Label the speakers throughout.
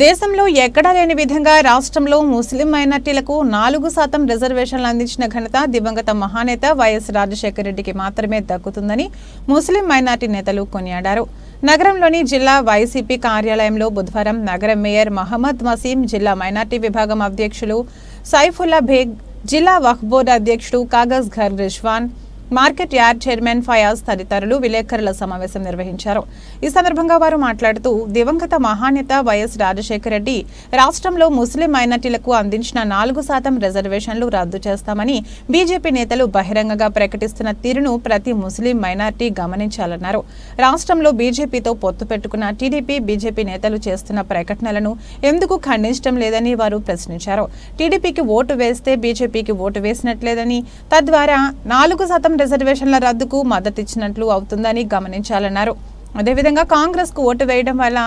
Speaker 1: దేశంలో ఎక్కడా లేని విధంగా రాష్ట్రంలో ముస్లిం మైనార్టీలకు నాలుగు శాతం రిజర్వేషన్లు అందించిన ఘనత దివంగత మహానేత వైఎస్ రాజశేఖర రెడ్డికి మాత్రమే దక్కుతుందని ముస్లిం మైనార్టీ నేతలు కొనియాడారు. నగరంలోని జిల్లా వైసీపీ కార్యాలయంలో బుధవారం నగర మేయర్ మహమ్మద్ వసీం జిల్లా మైనార్టీ విభాగం అధ్యక్షులు సైఫుల్లా బేగ్ జిల్లా వక్ఫ్ బోర్డు అధ్యక్షుడు Kagaz Ghar Rizwan market yard chairman Fayaz తదితరులు విలేకరుల సమావేశం నిర్వహించారు. ఈ సందర్భంగా వారు మాట్లాడుతూ దివంగత మహానేత వైఎస్ రాజశేఖర రెడ్డి రాష్ట్రంలో ముస్లిం మైనార్టీలకు అందించిన నాలుగు శాతం రిజర్వేషన్లు రద్దు చేస్తామని బీజేపీ నేతలు బహిరంగంగా ప్రకటిస్తున్న తీరును ప్రతి ముస్లిం మైనార్టీ గమనించాలన్నారు. రాష్ట్రంలో బీజేపీతో పొత్తు పెట్టుకున్న టీడీపీ బీజేపీ నేతలు చేస్తున్న ప్రకటనలను ఎందుకు ఖండించడం లేదని వారు ప్రశ్నించారు. టీడీపీకి ఓటు వేస్తే బీజేపీకి ఓటు వేసినట్లేదని తద్వారా నాలుగు శాతం రిజర్వేషన్ల రద్దుకు మద్దతిచ్చినట్లు అవుతుందని గమనించాలన్నారు. అదేవిధంగా కాంగ్రెస్కు ఓటు వేయడం వల్ల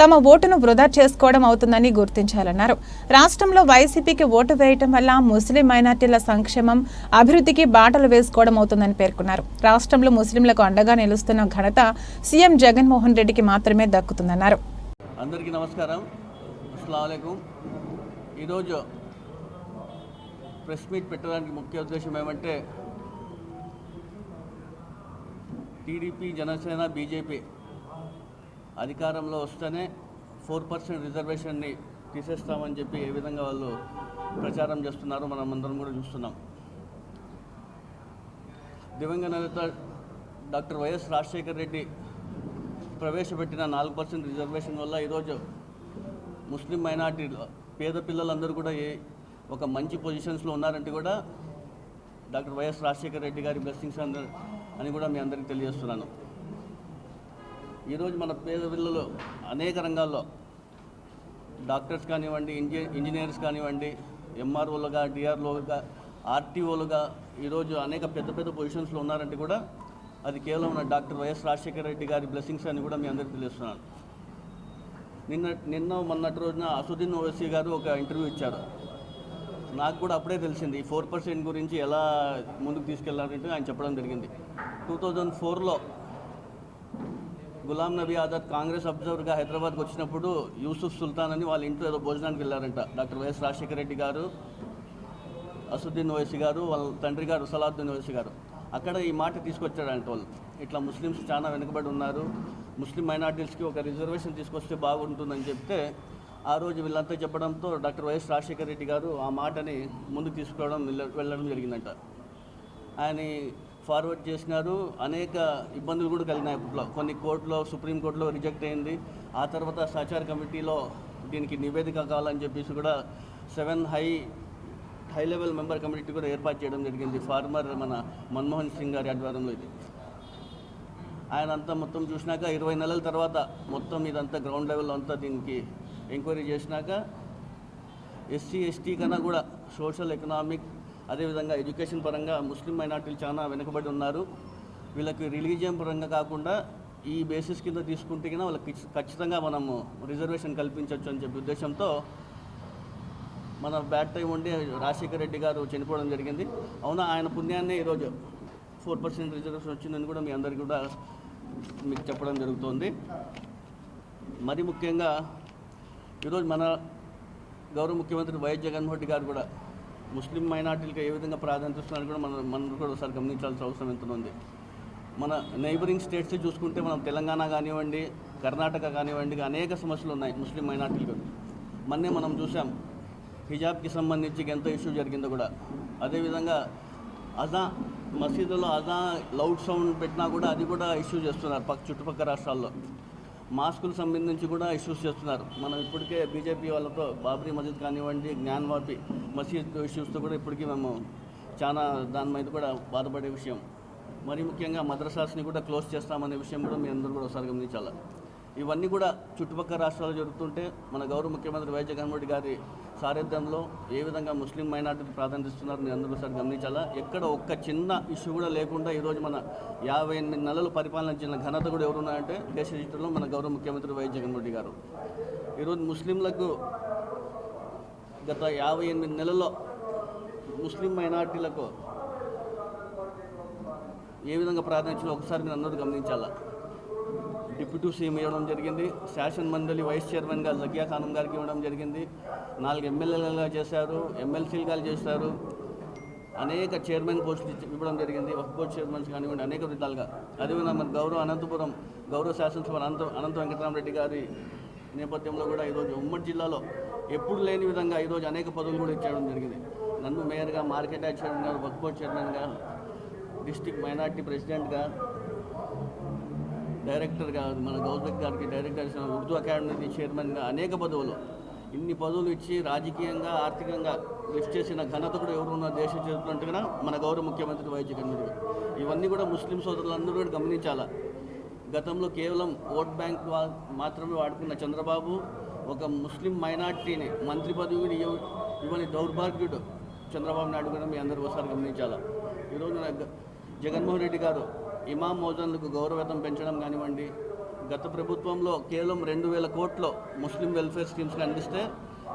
Speaker 1: తమ ఓటును వృధా చేసుకోవడం అవుతుందని గుర్తించాలన్నారు. రాష్ట్రంలో వైసీపీకి ఓటు వేయడం వల్ల ముస్లిం మైనార్టీల సంక్షేమం అభివృద్ధికి బాటలు వేసుకోవడం అవుతుందని పేర్కొన్నారు. రాష్ట్రంలో ముస్లింలకు అండగా నిలుస్తున్న ఘనత సీఎం జగన్మోహన్ రెడ్డికి మాత్రమే దక్కుతుందన్నారు.
Speaker 2: అందరికీ నమస్కారం. ఈరోజు ప్రెస్ మీట్ పెట్టడానికి ముఖ్య ఉద్దేశం ఏమంటే టీడీపీ జనసేన బీజేపీ అధికారంలో వస్తేనే ఫోర్ పర్సెంట్ రిజర్వేషన్ని తీసేస్తామని చెప్పి ఏ విధంగా వాళ్ళు ప్రచారం చేస్తున్నారో మనం అందరం కూడా చూస్తున్నాం. దివంగత నేత డాక్టర్ వైఎస్ రాజశేఖర్ రెడ్డి ప్రవేశపెట్టిన నాలుగు పర్సెంట్ రిజర్వేషన్ వల్ల ఈరోజు ముస్లిం మైనార్టీ పేద పిల్లలందరూ కూడా ఏ ఒక మంచి పొజిషన్స్లో ఉన్నారంటే కూడా డాక్టర్ వైఎస్ రాజశేఖర రెడ్డి గారి బ్లెస్సింగ్స్ అందరూ అని కూడా మీ అందరికీ తెలియజేస్తున్నాను. ఈరోజు మన పేద పిల్లలు అనేక రంగాల్లో డాక్టర్స్ కానివ్వండి ఇంజి ఇంజనీర్స్ కానివ్వండి ఎంఆర్ఓలుగా డిఆర్ఓలుగా ఆర్టీఓలుగా ఈరోజు అనేక పెద్ద పెద్ద పొజిషన్స్లో ఉన్నారంటే కూడా అది కేవలం నా డాక్టర్ వైఎస్ రాజశేఖర రెడ్డి గారి బ్లెస్సింగ్స్ అని కూడా మీ అందరికీ తెలుస్తున్నాను నిన్న నిన్న మొన్నటి రోజున అసుద్దీన్ ఓవైసీ గారు ఒక ఇంటర్వ్యూ ఇచ్చారు. నాకు కూడా అప్పుడే తెలిసింది ఈ ఫోర్ పర్సెంట్ గురించి ఎలా ముందుకు తీసుకెళ్ళారంటే ఆయన చెప్పడం జరిగింది. టూ థౌజండ్ ఫోర్లో గులాం నబీ ఆజాద్ కాంగ్రెస్ అబ్జర్వర్గా హైదరాబాద్కి వచ్చినప్పుడు యూసుఫ్ సుల్తాన్ అని వాళ్ళ ఇంట్లో ఏదో భోజనానికి వెళ్ళారంట. డాక్టర్ వైఎస్ రాజశేఖర రెడ్డి గారు అసుద్దీన్ ఓవైసీ గారు వాళ్ళ తండ్రి గారు సలాద్దీన్ ఓవైసీ గారు. అక్కడ ఈ మాట తీసుకొచ్చాడంట వాళ్ళు. ఇట్లా ముస్లిమ్స్ చాలా వెనుకబడి ఉన్నారు. ముస్లిం మైనార్టీస్కి ఒక రిజర్వేషన్ తీసుకొస్తే బాగుంటుందని చెప్తే ఆ రోజు వీళ్ళంతా చెప్పడంతో డాక్టర్ వైఎస్ రాజశేఖర రెడ్డి గారు ఆ మాటని ముందుకు తీసుకోవడం వెళ్ళ- వెళ్ళడం జరిగిందంట. ఆయన ఫార్వర్డ్ చేసినారు. అనేక ఇబ్బందులు కూడా కలిగినాయి అప్పట్లో. కొన్ని కోర్టులో సుప్రీంకోర్టులో రిజెక్ట్ అయింది. ఆ తర్వాత సహచార కమిటీలో దీనికి నివేదిక కావాలని చెప్పేసి కూడా seven high high level member committee కూడా ఏర్పాటు చేయడం జరిగింది. ఫార్మర్ మన మన్మోహన్ సింగ్ గారి ఆధ్వర్యంలో ఇది. ఆయన అంతా మొత్తం చూసినాక ఇరవై నెలల తర్వాత మొత్తం ఇదంతా గ్రౌండ్ లెవెల్లో అంతా దీనికి ఎంక్వైరీ చేసినాక ఎస్సీ ఎస్టీ కన్నా కూడా సోషల్ ఎకనామిక్ అదేవిధంగా ఎడ్యుకేషన్ పరంగా ముస్లిం మైనార్టీలు చాలా వెనుకబడి ఉన్నారు. వీళ్ళకి రిలీజియన్ పరంగా కాకుండా ఈ బేసిస్ కింద తీసుకుంటే కన్నా వాళ్ళకి ఖచ్చితంగా మనము రిజర్వేషన్ కల్పించవచ్చు అని చెప్పి ఉద్దేశంతో మన బ్యాడ్ టైం ఉండి రాజశేఖర రెడ్డి గారు చనిపోవడం జరిగింది. అవునా ఆయన పుణ్యాన్నే ఈరోజు ఫోర్ పర్సెంట్ రిజర్వేషన్ వచ్చిందని కూడా మీ అందరికీ కూడా మీకు చెప్పడం జరుగుతుంది. మరి ముఖ్యంగా ఈరోజు మన గౌరవ ముఖ్యమంత్రి వైఎస్ జగన్మోహన్ రెడ్డి గారు కూడా ముస్లిం మైనార్టీలకు ఏ విధంగా ప్రాధాన్యత ఇస్తున్నారని కూడా మనం మనం కూడా ఒకసారి గమనించాల్సిన అవసరం ఎంత ఉంది మన నైబరింగ్ స్టేట్స్ చూసుకుంటే మనం తెలంగాణ కానివ్వండి కర్ణాటక కానివ్వండి అనేక సమస్యలు ఉన్నాయి ముస్లిం మైనార్టీలకు మొన్నే మనం చూసాం హిజాబ్కి సంబంధించి ఎంత ఇష్యూ జరిగిందో కూడా. అదేవిధంగా అజా మసీదులో అజా లౌడ్ సౌండ్ పెట్టినా కూడా అది కూడా ఇష్యూ చేస్తున్నారు పక్క చుట్టుపక్కల రాష్ట్రాల్లో. మాస్కులకు సంబంధించి కూడా ఇష్యూస్ చేస్తున్నారు. మనం ఇప్పటికే బీజేపీ వాళ్ళతో బాబ్రీ మసీద్ కానివ్వండి జ్ఞాన్వాపి మసీద్ ఇష్యూస్తో కూడా ఇప్పటికీ మేము చాలా దాని మీద కూడా బాధపడే విషయం. మరి ముఖ్యంగా మద్రసాస్ని కూడా క్లోజ్ చేస్తామనే విషయం కూడా మీ అందరూ కూడా ఒకసారి గమనించాలి? ఇవన్నీ కూడా చుట్టుపక్కల రాష్ట్రాలు జరుగుతుంటే మన గౌరవ ముఖ్యమంత్రి వై జగన్మోహన్ రెడ్డి గారి సారథ్యంలో ఏ విధంగా ముస్లిం మైనార్టీకి ప్రాధాన్యత ఇస్తున్నారు అందరూ ఒకసారి గమనించాలా? ఎక్కడ ఒక్క చిన్న ఇష్యూ కూడా లేకుండా ఈరోజు మన యాభై ఎనిమిది నెలలు పరిపాలించిన ఘనత కూడా ఎవరున్నాయంటే దేశ చరిత్రలో మన గౌరవ ముఖ్యమంత్రి వై జగన్మోహన్ రెడ్డి గారు. ఈరోజు ముస్లింలకు గత యాభై ఎనిమిది నెలల్లో ముస్లిం మైనార్టీలకు ఏ విధంగా ప్రాధాన్యతలో ఒకసారి మీరు అందరూ గమనించాలా? డిప్యూటీ సీఎం ఇవ్వడం జరిగింది. శాసన మండలి వైస్ చైర్మన్గా జకియా ఖానం గారికి ఇవ్వడం జరిగింది. నాలుగు ఎమ్మెల్యేలుగా చేశారు. ఎమ్మెల్సీలుగా చేశారు. అనేక చైర్మన్ పోస్టులు ఇవ్వడం జరిగింది. ఒక బోర్డు చైర్మన్స్ కానివ్వండి అనేక విధాలుగా. అదేవిధంగా మన గౌరవ అనంతపురం గౌరవ శాసనసభ అనంత అనంత వెంకటరామరెడ్డి గారి నేపథ్యంలో కూడా ఈరోజు ఉమ్మడి జిల్లాలో ఎప్పుడు లేని విధంగా ఈరోజు అనేక పదవులు కూడా ఇచ్చేయడం జరిగింది. నన్ను మేయర్గా మార్కెట్ యాడ్ చైర్మన్ గారు వర్క్ చైర్మన్గా డిస్టిక్ మైనార్టీ ప్రెసిడెంట్గా డైరెక్టర్గా మన గౌస్బెక్ గారికి డైరెక్టర్ ఉర్దూ అకాడమీ చైర్మన్గా అనేక పదవులు. ఇన్ని పదవులు ఇచ్చి రాజకీయంగా ఆర్థికంగా లిఫ్ట్ చేసిన ఘనత కూడా ఎవరున్న దేశ చేస్తున్నట్టుగా మన గౌరవ ముఖ్యమంత్రి వైద్య జగన్ ఇవన్నీ కూడా ముస్లిం సోదరులందరూ కూడా గమనించాలా? గతంలో కేవలం ఓట్ బ్యాంక్ మాత్రమే వాడుకున్న చంద్రబాబు ఒక ముస్లిం మైనార్టీని మంత్రి పదవిని ఇవ్వని దౌర్భాగ్యుడు చంద్రబాబు నాయుడు కూడా మీ అందరూ ఒకసారి గమనించాలా? ఈరోజు జగన్మోహన్ రెడ్డి గారు ఇమాం మోజన్లకు గౌరవేతం పెంచడం కానివ్వండి గత ప్రభుత్వంలో కేవలం రెండు వేల కోట్లు ముస్లిం వెల్ఫేర్ స్కీమ్స్కి అందిస్తే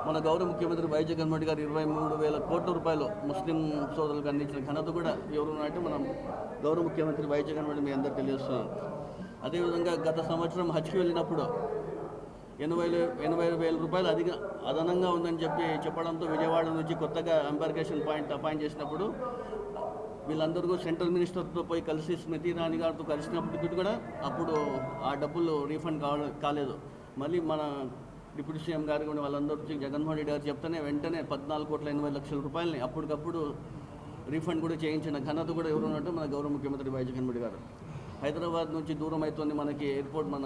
Speaker 2: మన గౌరవ ముఖ్యమంత్రి వై జగన్మోహన్ రెడ్డి గారు ఇరవై మూడు వేల కోట్ల రూపాయలు ముస్లిం సోదరులకు అందించిన ఘనత కూడా ఎవరు అంటే మనం గౌరవ ముఖ్యమంత్రి వై జగన్మోహన్ రెడ్డి మీ అందరూ తెలియజేస్తున్నాం అదేవిధంగా గత సంవత్సరం హజ్కి వెళ్ళినప్పుడు ఎనభై ఎనభై వేల రూపాయలు అధిక అదనంగా ఉందని చెప్పి చెప్పడంతో విజయవాడ నుంచి కొత్తగా ఎంబార్కేషన్ పాయింట్ అపాయింట్ చేసినప్పుడు వీళ్ళందరూ సెంట్రల్ మినిస్టర్తో పోయి కలిసి స్మృతి ఇరానీ గారితో కలిసినప్పటికీ కూడా అప్పుడు ఆ డబ్బులు రీఫండ్ కావ కాలేదు. మళ్ళీ మన డిప్యూటీ సీఎం గారు కూడా వాళ్ళందరూ జగన్మోహన్ రెడ్డి గారు చెప్తేనే వెంటనే పద్నాలుగు కోట్ల ఎనభై లక్షల రూపాయలని అప్పటికప్పుడు రీఫండ్ కూడా చేయించిన ఘనత కూడా ఎవరు ఉన్నట్టు మన గౌరవ ముఖ్యమంత్రి వై జగన్మోహన్ గారు. హైదరాబాద్ నుంచి దూరం అవుతుంది మనకి ఎయిర్పోర్ట్ మన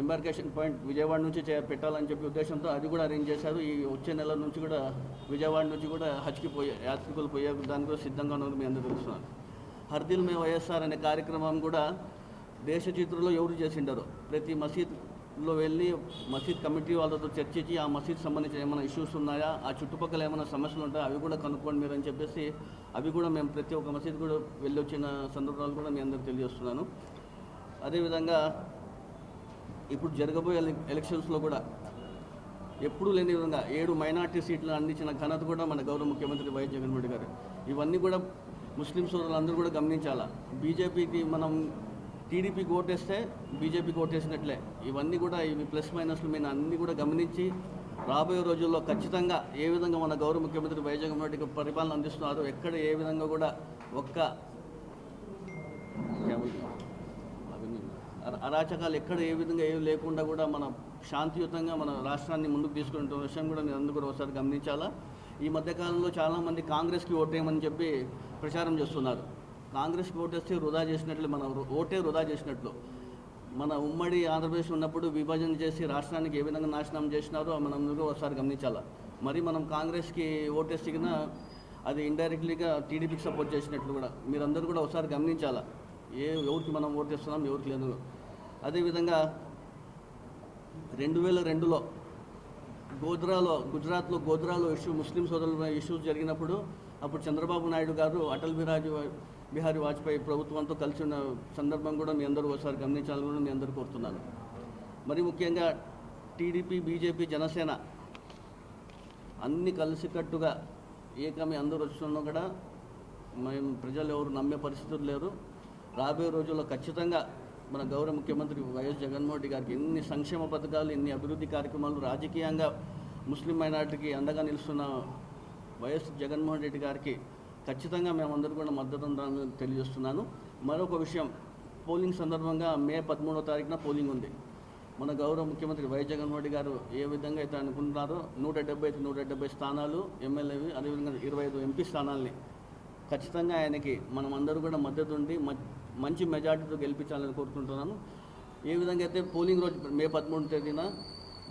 Speaker 2: ఎంబార్కేషన్ పాయింట్ విజయవాడ నుంచి పెట్టాలని చెప్పి ఉద్దేశంతో అది కూడా అరేంజ్ చేశారు. ఈ వచ్చే నెల నుంచి కూడా విజయవాడ నుంచి కూడా హజ్కి పోయే యాత్రికులు పోయే దాని కూడా సిద్ధంగా ఉన్నది మీ అందరూ తెలుస్తున్నారు హర్దిల్ మే వైఎస్ఆర్ అనే కార్యక్రమం కూడా దేశ చిత్రలో ఎవరు చేసిండారు? ప్రతి మసీద్లో వెళ్ళి మసీద్ కమిటీ వాళ్ళతో చర్చించి ఆ మసీద్ సంబంధించిన ఏమైనా ఇష్యూస్ ఉన్నాయా? ఆ చుట్టుపక్కల ఏమైనా సమస్యలు ఉంటాయా? అవి కూడా కనుక్కోండి మీరు అని చెప్పేసి అవి కూడా మేము ప్రతి ఒక్క మసీద్ కూడా వెళ్ళి వచ్చిన సందర్భాలు కూడా మీ అందరికి తెలియజేస్తున్నాను. అదేవిధంగా ఇప్పుడు జరగబోయే ఎలక్షన్స్లో కూడా ఎప్పుడూ లేని విధంగా ఏడు మైనార్టీ సీట్లు అందించిన ఘనత కూడా మన గౌరవ ముఖ్యమంత్రి వైఎస్ జగన్మోహన్ గారు. ఇవన్నీ కూడా ముస్లిం సోదరులందరూ కూడా గమనించాలా? బీజేపీకి మనం టీడీపీకి ఓటేస్తే బీజేపీకి ఓటేసినట్లే. ఇవన్నీ కూడా ఇవి ప్లస్ మైనస్లు మీద అన్నీ కూడా గమనించి రాబోయే రోజుల్లో ఖచ్చితంగా ఏ విధంగా మన గౌరవ ముఖ్యమంత్రి వైఎస్ జగన్మోహన్ రెడ్డికి పరిపాలన అందిస్తున్నారు ఎక్కడ ఏ విధంగా కూడా ఒక్క అరాచకాలు ఎక్కడ ఏ విధంగా ఏమి లేకుండా కూడా మన శాంతియుతంగా మన రాష్ట్రాన్ని ముందుకు తీసుకునే విషయం కూడా మీరు అందరూ కూడా ఒకసారి గమనించాలా? ఈ మధ్యకాలంలో చాలామంది కాంగ్రెస్కి ఓటేయమని చెప్పి ప్రచారం చేస్తున్నారు. కాంగ్రెస్కి ఓటేస్తే వృధా చేసినట్లు మన ఓటే వృధా చేసినట్లు. మన ఉమ్మడి ఆంధ్రప్రదేశ్ ఉన్నప్పుడు విభజన చేసి రాష్ట్రానికి ఏ విధంగా నాశనం చేసినారో మనం అందరూ ఒకసారి గమనించాలా? మరి మనం కాంగ్రెస్కి ఓటేసిన అది ఇండైరెక్ట్లీగా టీడీపీకి సపోర్ట్ చేసినట్లు కూడా. మీరందరూ కూడా ఒకసారి గమనించాలా? ఏ ఎవరికి మనం ఓటేస్తున్నాం ఎవరికి లేదు. అదేవిధంగా రెండు వేల రెండులో గోధ్రాలో గుజరాత్లో గోధ్రాలో ఇష్యూ ముస్లిం సోదరుల ఇష్యూస్ జరిగినప్పుడు అప్పుడు చంద్రబాబు నాయుడు గారు అటల్ బిహారీ బిహారీ వాజ్పేయి ప్రభుత్వంతో కలిసి ఉన్న సందర్భం కూడా మీ అందరూ ఒకసారి గమనించాలని కూడా మీ అందరూ కోరుతున్నాను. మరి ముఖ్యంగా టీడీపీ బీజేపీ జనసేన అన్ని కలిసికట్టుగా ఏకమి అందరూ వచ్చినా కూడా మేము ప్రజలు ఎవరు నమ్మే పరిస్థితులు లేరు. రాబోయే రోజుల్లో ఖచ్చితంగా మన గౌరవ ముఖ్యమంత్రి వైఎస్ జగన్మోహన్ రెడ్డి గారికి ఎన్ని సంక్షేమ పథకాలు ఎన్ని అభివృద్ధి కార్యక్రమాలు రాజకీయంగా ముస్లిం మైనార్టీకి అండగా నిలుస్తున్న వైఎస్ జగన్మోహన్ రెడ్డి గారికి ఖచ్చితంగా మేమందరూ కూడా మద్దతు ఉండాలని తెలియజేస్తున్నాను. మరొక విషయం పోలింగ్ సందర్భంగా మే పదమూడవ తారీఖున పోలింగ్ ఉంది. మన గౌరవ ముఖ్యమంత్రి వైఎస్ జగన్మోహన్ రెడ్డి గారు ఏ విధంగా అయితే అనుకుంటున్నారో నూట డెబ్బై నూట డెబ్బై స్థానాలు ఎమ్మెల్యేవి అదేవిధంగా ఇరవై ఐదు ఎంపీ స్థానాల్ని ఖచ్చితంగా ఆయనకి మనం అందరూ కూడా మద్దతు ఉండి మంచి మెజార్టీతో గెలిపించాలని కోరుకుంటున్నాను. ఏ విధంగా అయితే పోలింగ్ రోజు మే పదమూడు తేదీన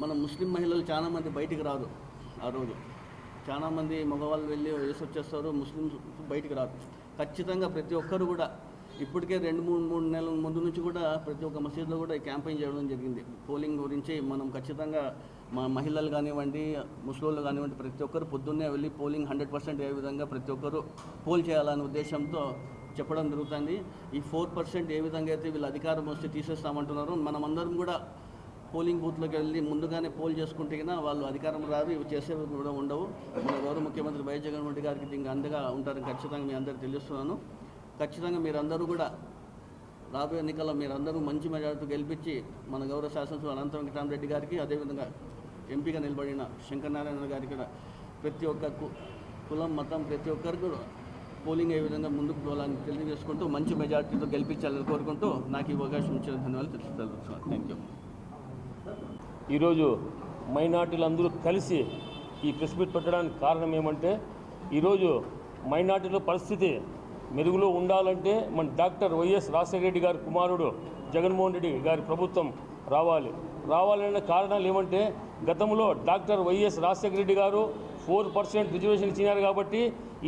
Speaker 2: మన ముస్లిం మహిళలు చాలామంది బయటికి రారు ఆ రోజు. చాలామంది మగవాళ్ళు వెళ్ళి వేసి వచ్చేస్తారు ముస్లిమ్స్ బయటికి రారు. ఖచ్చితంగా ప్రతి ఒక్కరు కూడా ఇప్పటికే రెండు మూడు మూడు నెలల ముందు నుంచి కూడా ప్రతి ఒక్క మసీదులో కూడా ఈ క్యాంపెయిన్ చేయడం జరిగింది. పోలింగ్ గురించి మనం ఖచ్చితంగా మా మహిళలు కానివ్వండి ముస్లింలు కానివ్వండి ప్రతి ఒక్కరు పొద్దున్నే వెళ్ళి పోలింగ్ హండ్రెడ్ పర్సెంట్ ఏ విధంగా ప్రతి ఒక్కరు పోల్ చేయాలనే ఉద్దేశంతో చెప్పడం జరుగుతుంది. ఈ ఫోర్ పర్సెంట్ ఏ విధంగా అయితే వీళ్ళు అధికారం వస్తే తీసేస్తామంటున్నారు మనమందరం కూడా పోలింగ్ బూత్లోకి వెళ్ళి ముందుగానే పోల్ చేసుకుంటే కన్నా వాళ్ళు అధికారం రాదు ఇవి చేసేవి కూడా ఉండవు. మన గౌరవ ముఖ్యమంత్రి వైఎస్ జగన్మోహన్ రెడ్డి గారికి దీనికి అందగా ఉంటారని ఖచ్చితంగా మీ అందరికీ తెలుస్తున్నాను. ఖచ్చితంగా మీరందరూ కూడా రాబోయే ఎన్నికల్లో మీరందరూ మంచి మెజార్టీ గెలిపించి మన గౌరవ శాసనసభ అనంత వెంకటరామరెడ్డి గారికి అదేవిధంగా ఎంపీగా నిలబడిన శంకర్ నారాయణ గారికి కూడా ప్రతి ఒక్క కు- కులం మతం ప్రతి ఒక్కరికి కూడా పోలింగ్ ఏ విధంగా ముందుకు పోవాలని తెలియజేసుకుంటూ మంచి మెజార్టీతో గెలిపించాలని కోరుకుంటూ నాకు ఈ అవకాశం ఇచ్చిన ధన్యవాదాలు తెలుస్తున్నాను థ్యాంక్ యూ
Speaker 3: ఈరోజు మైనార్టీలందరూ కలిసి ఈ ప్రెస్ మీట్ పెట్టడానికి కారణం ఏమంటే ఈరోజు మైనార్టీల పరిస్థితి మెరుగులో ఉండాలంటే మన డాక్టర్ వైఎస్ రాజశేఖర రెడ్డి గారి కుమారుడు జగన్మోహన్ రెడ్డి గారి ప్రభుత్వం రావాలి. రావాలనే కారణాలు ఏమంటే గతంలో డాక్టర్ వైఎస్ రాజశేఖర రెడ్డి గారు ఫోర్ పర్సెంట్ రిజర్వేషన్ ఇచ్చినారు కాబట్టి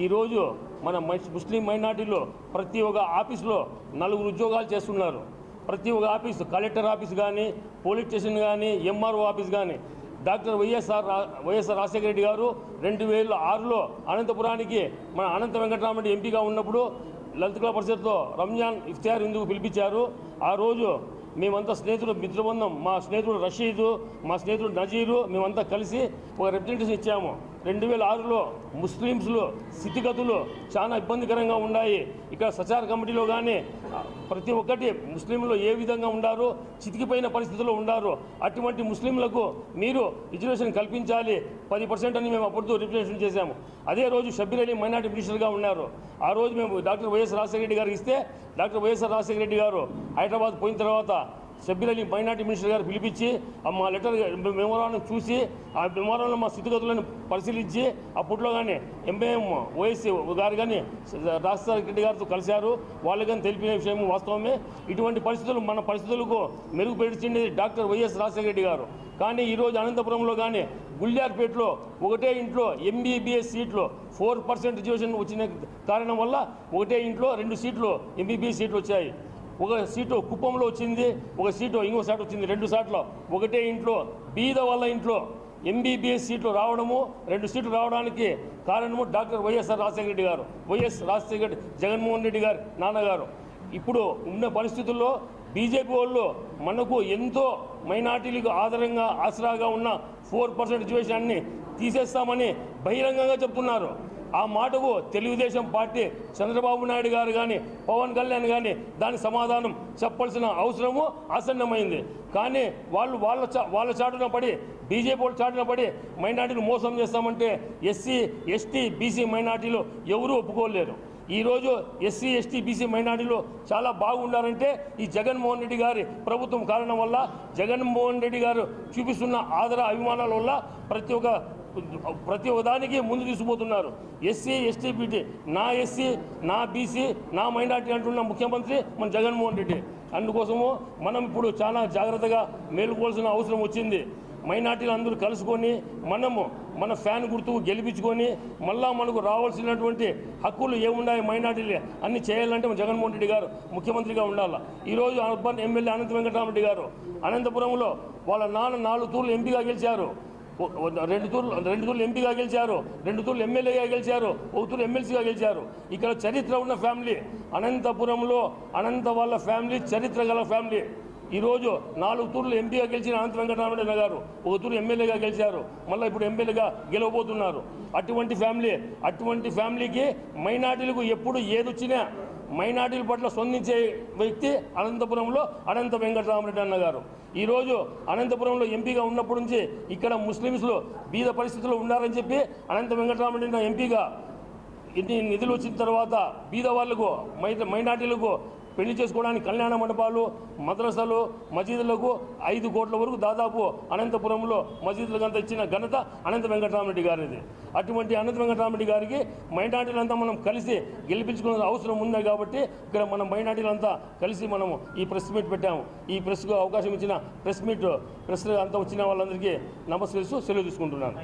Speaker 3: ఈరోజు మన మై- ముస్లిం మైనార్టీలో ప్రతి ఒక్క ఆఫీస్లో నలుగురు ఉద్యోగాలు చేస్తున్నారు. ప్రతి ఒక్క ఆఫీస్ కలెక్టర్ ఆఫీస్ కానీ పోలీస్ స్టేషన్ కానీ ఎంఆర్ఓ ఆఫీస్ కానీ doctor YSR YSR Rajasekhara Reddy గారు రెండు వేల ఆరులో అనంతపురానికి మన అనంత వెంకటరామరెడ్డి ఎంపీగా ఉన్నప్పుడు లలిత కళా పరిషత్లో రంజాన్ ఇఫ్తియార్ ఎందుకు పిలిపించారు. ఆ రోజు మేమంతా స్నేహితుడు మిత్రబృందం మా స్నేహితుడు రషీదు మా స్నేహితుడు నజీరు మేమంతా కలిసి ఒక రిప్రజెంటేషన్ ఇచ్చాము. రెండు వేల ఆరులో ముస్లిమ్స్లో స్థితిగతులు చాలా ఇబ్బందికరంగా ఉన్నాయి. ఇక్కడ సచార కమిటీలో కానీ ప్రతి ఒక్కటి ముస్లింలు ఏ విధంగా ఉండారో చితికిపోయిన పరిస్థితుల్లో ఉండారు అటువంటి ముస్లింలకు మీరు రిజర్వేషన్ కల్పించాలి పది పర్సెంట్ అని మేము అప్పుడు రిజర్వేషన్ చేశాము. అదే రోజు షబీర్ అలీ మైనార్టీ మినిస్టర్గా ఉన్నారు. ఆ రోజు మేము డాక్టర్ వైఎస్ రాజశేఖర రెడ్డి గారికి ఇస్తే డాక్టర్ వైఎస్ఆర్ రాజశేఖర రెడ్డి గారు హైదరాబాద్ పోయిన తర్వాత సభ్యులని మైనార్టీ మినిస్టర్ గారు పిలిపించి ఆ మా లెటర్ మెమోరాన్ని చూసి ఆ మెమోరాన్లో మా స్థితిగతులను పరిశీలించి అప్పట్లో కానీ ఎంఏఎం ఓఎస్సీ గారు కానీ రాజశేఖర రెడ్డి గారితో కలిశారు. వాళ్ళు కానీ తెలిపిన విషయం వాస్తవమే. ఇటువంటి పరిస్థితులు మన పరిస్థితులకు మెరుగుపరిచింది డాక్టర్ వైఎస్ రాజశేఖర రెడ్డి గారు. కానీ ఈరోజు అనంతపురంలో కానీ గుళ్యార్పేటలో ఒకటే ఇంట్లో ఎంబీబీఎస్ సీట్లు ఫోర్ పర్సెంట్ రిజర్వేషన్ వచ్చిన కారణం వల్ల ఒకటే ఇంట్లో రెండు సీట్లు ఎంబీబీఎస్ సీట్లు వచ్చాయి. ఒక సీటు కుప్పంలో వచ్చింది ఒక సీటు ఇంకో సాట్ వచ్చింది రెండు సార్లు ఒకటే ఇంట్లో బీద వాళ్ళ ఇంట్లో ఎంబీబీఎస్ సీట్లు రావడము రెండు సీట్లు రావడానికి కారణము డాక్టర్ వైఎస్ఆర్ రాజశేఖర రెడ్డి గారు వైఎస్ రాజశేఖర రెడ్డి జగన్మోహన్ రెడ్డి గారు నాన్నగారు. ఇప్పుడు ఉన్న పరిస్థితుల్లో బీజేపీ వాళ్ళు మనకు ఎంతో మైనార్టీలకు ఆధారంగా ఆసరాగా ఉన్న ఫోర్ పర్సెంట్ రిజర్వేషన్ని తీసేస్తామని బహిరంగంగా చెప్తున్నారు. ఆ మాటకు తెలుగుదేశం పార్టీ చంద్రబాబు నాయుడు గారు కానీ పవన్ కళ్యాణ్ కానీ దాని సమాధానం చెప్పాల్సిన అవసరము ఆసన్నమైంది. కానీ వాళ్ళు వాళ్ళ చా- వాళ్ళ చాటున పడి బీజేపీ వాళ్ళు చాటున పడి మైనార్టీలు మోసం చేస్తామంటే ఎస్సీ ఎస్టీ బీసీ మైనార్టీలు ఎవరూ ఒప్పుకోలేరు. ఈరోజు ఎస్సీ ఎస్టీ బీసీ మైనార్టీలు చాలా బాగున్నారంటే ఈ జగన్మోహన్ రెడ్డి గారి ప్రభుత్వం కారణం వల్ల జగన్మోహన్ రెడ్డి గారు చూపిస్తున్న ఆదర అభిమానాల వల్ల ప్రతి ఒక్క ప్రతి ఒక్క ముందు తీసుకుపోతున్నారు. SC ST BT. నా ఎస్సీ నా బీసీ నా మైనార్టీ అంటున్న ముఖ్యమంత్రి మన జగన్మోహన్ రెడ్డి. అందుకోసము మనం ఇప్పుడు చాలా జాగ్రత్తగా మేలుకోవాల్సిన అవసరం వచ్చింది. మైనార్టీలు అందరూ కలుసుకొని మనము మన ఫ్యాన్ గుర్తు గెలిపించుకొని మళ్ళా మనకు రావాల్సినటువంటి హక్కులు ఏమున్నాయి మైనార్టీలు? అన్ని చేయాలంటే మన జగన్మోహన్ రెడ్డి గారు ముఖ్యమంత్రిగా ఉండాలి. ఈరోజు అర్బన్ ఎమ్మెల్యే అనంత వెంకటరామరెడ్డి గారు అనంతపురంలో వాళ్ళ నాన్న నాలుగు తూర్లు ఎంపీగా గెలిచారు. రెండు తూర్లు రెండు తూర్లు ఎంపీగా గెలిచారు రెండు తూర్లు ఎమ్మెల్యేగా గెలిచారు ఒక తూర్లు ఎమ్మెల్సీగా గెలిచారు. ఇక్కడ చరిత్ర ఉన్న ఫ్యామిలీ అనంతపురంలో అనంత వాళ్ళ ఫ్యామిలీ చరిత్ర గల ఫ్యామిలీ. ఈరోజు నాలుగు తూర్లు ఎంపీగా గెలిచిన అనంత వెంకటరామరెడ్డి గారు ఒక తూరు ఎమ్మెల్యేగా గెలిచారు. మళ్ళీ ఇప్పుడు ఎమ్మెల్యేగా గెలవబోతున్నారు. అటువంటి ఫ్యామిలీ అటువంటి ఫ్యామిలీకి మైనార్టీలకు ఎప్పుడు ఏదొచ్చినా మైనార్టీల పట్ల స్పందించే వ్యక్తి అనంతపురంలో అనంత వెంకటరామరెడ్డి అన్న గారు ఈరోజు అనంతపురంలో ఎంపీగా ఉన్నప్పటి నుంచి ఇక్కడ ముస్లిమ్స్లు బీద పరిస్థితుల్లో ఉన్నారని చెప్పి అనంత వెంకటరామరెడ్డి ఎంపీగా ఇన్ని నిధులు వచ్చిన తర్వాత బీద వాళ్ళకు మై మైనార్టీలకు పెళ్ళి చేసుకోవడానికి కళ్యాణ మండపాలు మద్రసాలు మసీదులకు ఐదు కోట్ల వరకు దాదాపు అనంతపురంలో మసీదులకు అంతా ఇచ్చిన ఘనత అనంత వెంకటరామరెడ్డి గారిది. అటువంటి అనంత వెంకటరామరెడ్డి గారికి మైనార్టీలంతా మనం కలిసి గెలిపించుకునే అవసరం ఉంది కాబట్టి ఇక్కడ మనం మైనార్టీలంతా కలిసి మనము ఈ ప్రెస్ మీట్ పెట్టాము. ఈ ప్రెస్కు అవకాశం ఇచ్చిన ప్రెస్ మీట్ ప్రెస్ అంతా వచ్చిన వాళ్ళందరికీ నమస్కరిస్తూ సెలవు తీసుకుంటున్నాను.